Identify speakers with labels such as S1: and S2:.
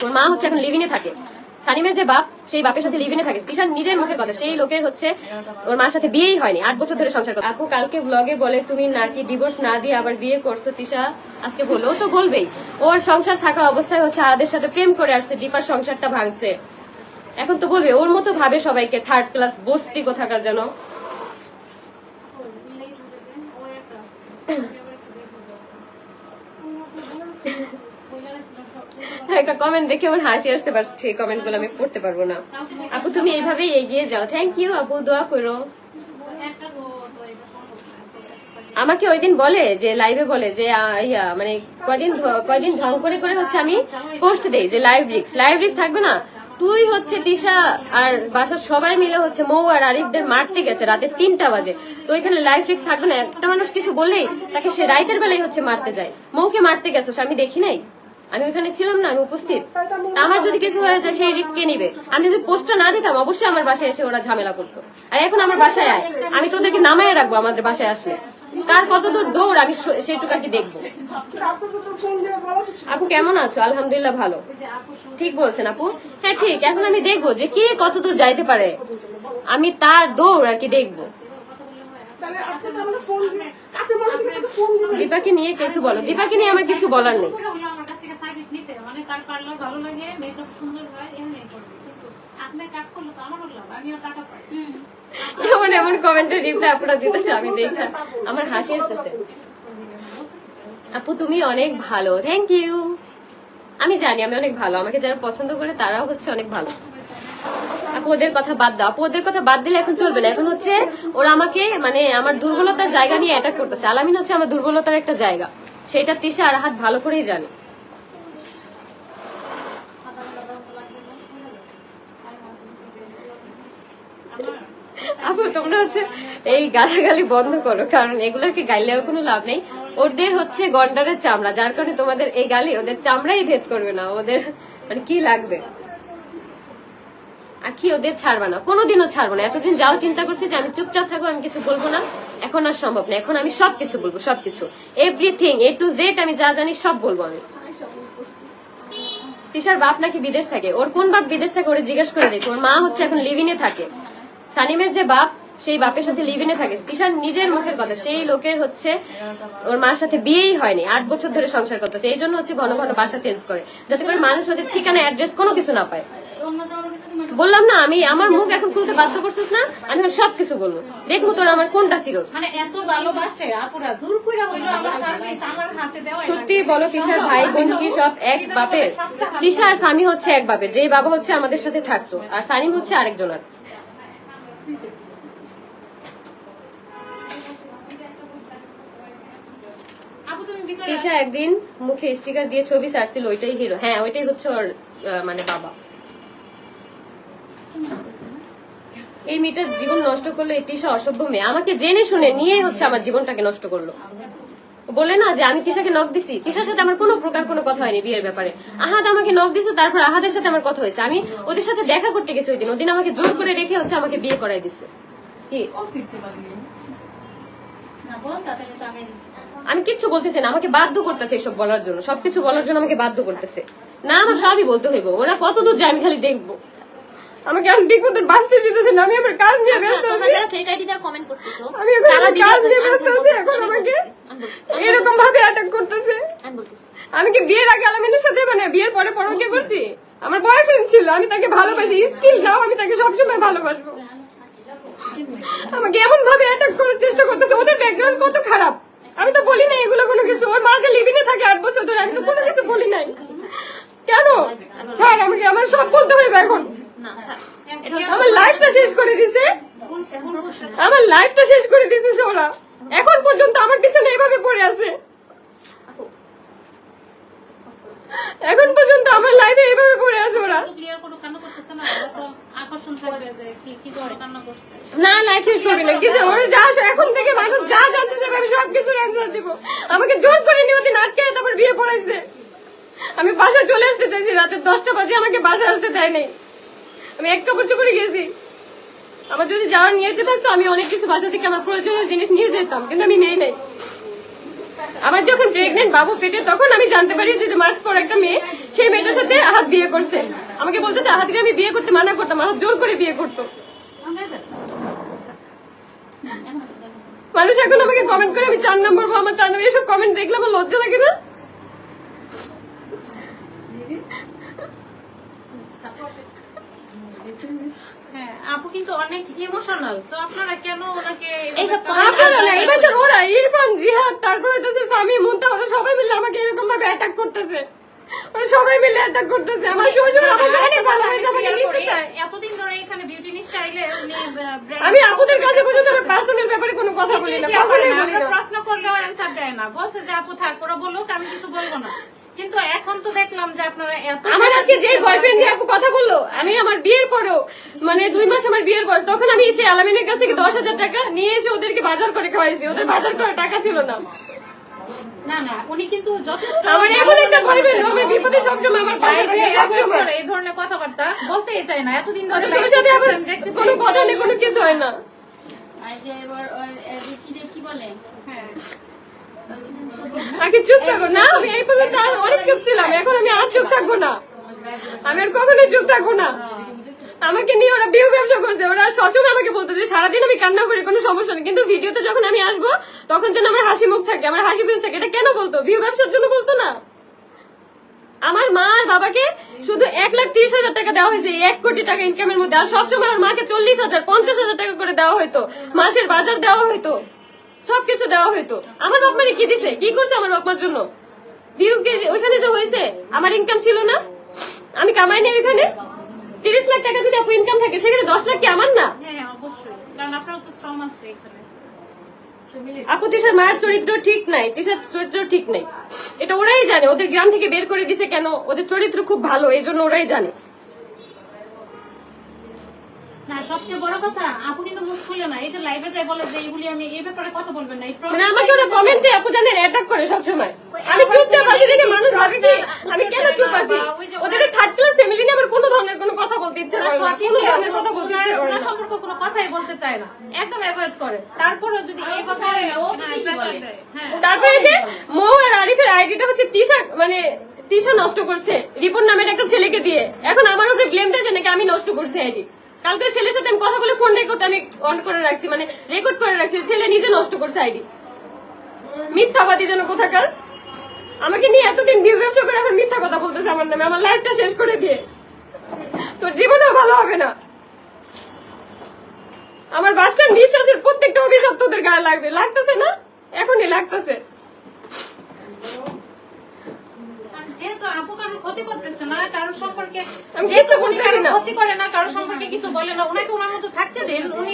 S1: ওর মা হচ্ছে এখন লিভিনে থাকে সানিমের যে বাপ সেই বাপের সাথে লিভিনে থাকে তিশার নিজের মুখের কথা সেই লোকের হচ্ছে ওর মার সাথে বিয়েই হয়নি আট বছর ধরে সংসার করে আপু কালকে ব্লগে বলে তুমি নাকি ডিভোর্স না দিয়ে আবার বিয়ে করছ তিশা আজকে বলল ও তো বলবেই ওর সংসার থাকা অবস্থায় হচ্ছে আদের সাথে প্রেম করে আসছে দীপার সংসারটা ভাঙছে এখন তো বলবে ওর মতো ভাবে সবাইকে থার্ড ক্লাস বস্তি কোথাকার যেন একটা কমেন্ট দেখে আমার হাসি আসতে পারছে কমেন্টগুলো আমি পড়তে পারব না। আপু, তুমি এইভাবেই এগিয়ে যাও। থ্যাংক ইউ আপু, দোয়া করো। আমাকে ওই দিন বলে, যে লাইভে বলে, যে ইয়া মানে কয়দিন কয়দিন ঢং করে করে হচ্ছে আমি পোস্ট দেই, যে লাইভ রিক্স লাইভ রিক্স থাকবে না। তুই হচ্ছে তিশা আর বাসার সবাই মিলে হচ্ছে মৌ আর আরিফদের মারতে গেছে রাতে তিনটা বাজে। তো এখানে লাইভ রিক্স থাকবে না। একটা মানুষ কিছু বললেই তাকে সে রাইতের বেলায় হচ্ছে মারতে যায়। মৌকে মারতে গেছো আমি দেখি নাই? আমি ওখানে ছিলাম না, আমি উপস্থিত। আমার যদি কিছু হয়ে যায়, সেই রিস্ক কে নিবে। আমি যদি পোস্টটা না দিতাম, অবশ্যই আমার বাসায় এসে ওরা ঝামেলা করতো। আর এখন আমার বাসায় আয়। আমি তোদেরকে নামায় রাখব আমাদের বাসায় আসলে। কার কতদূর দৌড়, আমি সেটুকু আর কি দেখব। আপু, কেমন আছো? আলহামদুলিল্লাহ ভালো। ঠিক বলছেন আপু? হ্যাঁ ঠিক। এখন আমি দেখব যে কে কত দূর যাইতে পারে। আমি তার দৌড় আর কি দেখব। দীপাকে নিয়ে কিছু বলো। দীপাকে নিয়ে আমার কিছু বলার নেই।
S2: সার্ভিস নিতে মানে তার পার্লার ভালো লাগে মেকআপ সুন্দর হয় এমনি করবে। কিন্তু আপনার কাজ করলে তো আমারও লাভ আমিও টাকা পাই
S1: এমন এমন কমেন্টের রিপ্লাই আপনারা দিতেছে আমি দেখা আমার হাসি আসতেছে। আপু তুমি অনেক ভালো। থ্যাংক ইউ আমি জানি আমি অনেক ভালো। আমাকে যারা পছন্দ করে তারাও হচ্ছে অনেক ভালো। আপু ওদের কথা বাদ দাও। আপু ওদের কথা বাদ দিলে এখন চলবে না। এখন হচ্ছে ওরা আমাকে মানে আমার দুর্বলতার জায়গা নিয়ে অ্যাটাক করতেছে। আলামিন হচ্ছে আমার দুর্বলতার একটা জায়গা। সেটা তিশা আর হাত ভালো করেই জানে। আপু, তোমরা হচ্ছে এই গালাগালি বন্ধ করো, কারণ এগুলোকে গাইলেও কোনো লাভ নেই। ওদের হচ্ছে গন্ডারের চামড়া, যার কারণে তোমাদের এই গালি, ওদের চামড়াই ভেদ করবে না, ওদের মানে কি লাগবে? আর কি ওদের ছাড়বে না? কোনোদিনও ছাড়বো না। এতদিন যাও চিন্তা করছি যে আমি চুপচাপ থাকব, আমি কিছু বলব না। এখন আর সম্ভব না। এখন আমি সবকিছু বলব, সবকিছু। এভরিথিং এ টু জেড আমি যা জানি সব বলব আমি। তিশার বাপ নাকি বিদেশ থাকে? ওর কোন বাপ বিদেশ থাকে ওরে জিজ্ঞেস করে দেখো। ওর মা হচ্ছে এখন লিভিনে থাকে। সানিমের যে বাপ সেই বাপের সাথে লিভিনে থাকে। তিশার নিজের মুখের কথা সেই লোকের হচ্ছে ওর মার সাথে বিয়েই হয়নি আট বছর ধরে সংসার করতেছে। এই জন্য হচ্ছে ঘন ঘন বাসা চেঞ্জ করে। যাতে করে মানুষ ওদের ঠিকানা অ্যাড্রেস কোনো কিছু না পায়। বললাম না আমি আমার মুখ এখন খুলতে বাধ্য করছিস না আমি সবকিছু বলব। দেখব তোর আমার কোনটা সিরোস
S2: মানে এত ভালোবাসে আপুরা জোর কইরা হইল আমার সার্ভিস আমার হাতে দেওয়া
S1: সত্যি বলো তিশার ভাই বোন কি সব এক বাপের? তিশা আর স্বামী হচ্ছে এক বাপের যে বাবা হচ্ছে আমাদের সাথে থাকতো আর সানিম হচ্ছে আরেকজনের। তিশা একদিন মুখে স্টিকার দিয়ে ছবি সারছিল ওইটাই হিরো হ্যাঁ ওইটাই হচ্ছে ওর মানে বাবা। এই মেয়েটার জীবন নষ্ট করল এই তিশা অসভ্য মেয়ে। আমাকে জেনে শুনে নিয়ে হচ্ছে আমার জীবনটাকে নষ্ট করল। বলে না যে আমি তিশাকে নক দিছি। তিশার সাথে আমার কোনো প্রকার কোনো কথা হয়নি বিয়ের ব্যাপারে। আহাদ আমাকে নক দিছে তারপর আহাদের সাথে আমার কথা হয়েছে। আমি ওদের সাথে দেখা করতে গেছি ওই দিন ওদিন আমাকে জোর করে রেখে হচ্ছে আমাকে বিয়ে করাই দিছে। কি?
S2: আমি
S1: কিচ্ছু বলতেছি না। আমাকে বাধ্য করতেছে এসব বলার জন্য। সবকিছু বলার জন্য আমাকে বাধ্য করতেছে। না, আমার সবই বলতে হইব। ওরা কত দূর যায় আমি খালি দেখব। আমাকে আমি ঠিক মতন বাঁচতে না আমি আমার কাজ নিয়ে
S3: আচ্ছা,
S1: ব্যস্ত আছি। আমি এখন কাজ নিয়ে ব্যস্ত আছি এখন আমাকে। এরকম ভাবে অ্যাটাক করতেছে।
S3: আমি
S1: কি বিয়ের আগে আলামিনের সাথে মানে বিয়ের পরে পরকে করছি? আমার বয়ফ্রেন্ড ছিল আমি তাকে ভালোবাসি। স্টিল নাও আমি তাকে সবসময় ভালোবাসবো। আমাকে এমন ভাবে অ্যাটাক করার চেষ্টা করতেছে ওদের ব্যাকগ্রাউন্ড কত খারাপ। আমি তো বলি নাই এগুলো কোনো কিছু। ওর মা যে লিভিনে থাকে আট বছর ধরে আমি তো কোনো কিছু বলি নাই। কেন? ছাড় আমাকে আমার সব বলতে হইবে এখন।
S3: না,
S1: আমার লাইফটা শেষ করে দিছে।
S2: না।
S1: আমার লাইফটা শেষ করে দিতেছে ওরা। এখন পর্যন্ত আমার পিছনে এভাবে পড়ে আছে। এখন পর্যন্ত আমার লাইফে এভাবে পড়ে আছে ওরা।
S2: না
S1: না শেষ করবি না কিছু ওরা যা এখন থেকে মানুষ যা জানতে চাইবে আমি সব কিছুর অ্যান্সার দিব। আমাকে জোর করে নিয়ে ওদিন আটকে তারপর বিয়ে পড়াইছে। আমি বাসায় চলে আসতে চাইছি রাতে দশটা বাজে আমাকে বাসায় আসতে দেয় নাই আমি এক কাপড় চোপড়ে গেছি। আমার যদি যাওয়ার নিয়ে যেতে থাকতো, আমি অনেক কিছু বাসা থেকে আমার প্রয়োজনীয় জিনিস নিয়ে যেতাম, কিন্তু আমি নেই নাই। আমার যখন প্রেগনেন্ট বাবু পেটে, তখন আমি জানতে পারি যে মার্কস পর একটা মেয়ে, সেই মেয়েটার সাথে আহাত বিয়ে করছে। আমাকে বলতেছে আহাতকে আমি বিয়ে করতে মানা করতাম, আহাত জোর করে বিয়ে করতো। মানুষ এখন আমাকে কমেন্ট করে, আমি চার নম্বর আমার চার নম্বর, এসব কমেন্ট দেখলে আমার লজ্জা লাগে না?
S2: হ্যাঁ আপু কিন্তু অনেক ইমোশনাল তো আপনারা কেন ওনাকে
S3: এইসব
S1: আপনারা না এই বছর ওরা ইরফান জিহাদ তারপরে হইতেছে স্বামী মুন্তা ওরা সবাই মিলে আমাকে এরকম ভাবে অ্যাটাক করতেছে। ওরা সবাই মিলে অ্যাটাক করতেছে। আমার শ্বশুর আমাকে অনেক ভালোবাসে আমাকে নিতে চায়।
S2: এতদিন ধরে এখানে বিউটি স্টাইলে উনি
S1: আমি আপুদের কাছে আমার পার্সোনাল ব্যাপারে কোনো কথা বলি না
S2: শেয়ার
S1: কখনোই বলি না।
S2: প্রশ্ন করলেও অ্যান্সার দেয় না। বলছে যে আপু থাক ওরা বলুক আমি কিছু বলব না। কিন্তু এখন তো দেখলাম যে আপনারা এত
S1: আমার আজকে যে বয়ফ্রেন্ড নিয়ে আপু কথা বলল আমি আমার বিয়ের পরেও মানে দুই মাস আমার বিয়ের বয়স তখন আমি এসে আলামিনের কাছ থেকে দশ হাজার টাকা নিয়ে এসে ওদেরকে বাজার করে খাওয়াইছি ওদের বাজার করার টাকা ছিল না।
S2: না না উনি কিন্তু যথেষ্ট
S1: আমার এমন একটা বয়ফ্রেন্ড আমার বিপদে সবসময় আমার
S2: বাইরে
S1: সবসময়।
S2: করে এই ধরনের কথাবার্তা বলতেই চাই না এতদিন ধরে
S1: তোর সাথে আমার কোনো কথা নেই কোনো কিছু হয় না।
S3: আর যে এবার কি যে কি বলে?
S2: হ্যাঁ।
S1: আগে চুপ থাকো। না, আমি এই পর্যন্ত অনেক চুপ ছিলাম। এখন আমি আর চুপ থাকব না। আমি আর কখনোই চুপ থাকব না। আমাকে নিয়ে ওরা বিয়ে ব্যবসা করছে। ওরা সবসময় আমাকে বলতো যে, সারাদিন আমি কান্না করি, কোনো সমস্যা নেই। কিন্তু ভিডিওতে যখন আমি আসব, তখন যেন আমার হাসি মুখ থাকে, আমার হাসি ফেস থাকে। এটা কেন বলতো? বিয়ে ব্যবসার জন্য বলতো না? আমার মা আর বাবাকে শুধু এক লাখ তিরিশ হাজার টাকা দেওয়া হয়েছে। এক কোটি টাকা ইনকামের মধ্যে। আর সবসময় ওর মাকে চল্লিশ হাজার, পঞ্চাশ হাজার টাকা করে দেওয়া হতো মাসের বাজার দেওয়া হতো সবকিছু দেওয়া হতো আমার বাপ মারে কি দিছে? কি করছে আমার বাপ মার জন্য? ওইখানে যে হয়েছে? আমার ইনকাম ছিল না। আমি কামাই নেই ওইখানে। তিরিশ লাখ টাকা যদি আপু ইনকাম থাকে সেখানে দশ লাখ কি আমার না?
S2: হ্যাঁ এখানে।
S1: আপু তিশার মায়ের চরিত্র ঠিক নাই। তিশার চরিত্র ঠিক নাই। এটা ওরাই জানে। ওদের গ্রাম থেকে বের করে দিছে কেন? ওদের চরিত্র খুব ভালো এই জন্য ওরাই জানে।
S2: না সবচেয়ে বড় কথা আপু কিন্তু মুখ খুলে না। এই যে লাইভে যাই বলে যে এইগুলি আমি এই ব্যাপারে কথা বলবেন না
S1: মানে আমাকে ওরা কমেন্টে আপু জানেন অ্যাটাক করে সবসময়। আমি চুপচাপ আছি দেখে মানুষ ভাবে কি আমি কেন চুপ আছি? ওদের থার্ড ক্লাস ফ্যামিলি নিয়ে আমার কোনো ধরনের কোনো কথা বলতে ইচ্ছে করে না। কোনো ধরনের কথা বলতে ইচ্ছে করে না।
S2: সম্পর্কে কোনো কথাই বলতে চায় না। একদম অ্যাভয়েড করে। তারপরেও যদি এই কথা
S3: ও তো
S2: হ্যাঁ। হ্যাঁ।
S1: তারপরে যে মৌ আর আরিফের আইডিটা হচ্ছে তিশা মানে তিশা নষ্ট করছে রিপন নামের একটা ছেলেকে দিয়ে। এখন আমার উপরে ব্লেম দিয়েছে নাকি আমি নষ্ট করছি আইডি কালকে ছেলের সাথে আমি কথা বলে ফোন রেকর্ড আমি অন করে রাখছি মানে রেকর্ড করে রাখছি ছেলে নিজে নষ্ট করছে আইডি মিথ্যাবাদী যেন কোথাকার। আমাকে নিয়ে এতদিন ব্যবসা করে এখন মিথ্যা কথা বলতেছে আমার নামে, আমার লাইফটা শেষ করে দিয়ে। তোর জীবনেও ভালো হবে না। আমার বাচ্চার নিঃশ্বাসের প্রত্যেকটা অভিশাপ তোদের গায়ে লাগবে। লাগতেছে না? এখনই লাগতেছে
S2: আর যেহেতু আপু কারোর ক্ষতি করতেছে না কারোর সম্পর্কে
S1: বলতেছি
S2: ক্ষতি করে না কারোর সম্পর্কে কিছু বলে না ওনাকে ওনার মতো থাকতে দিন উনি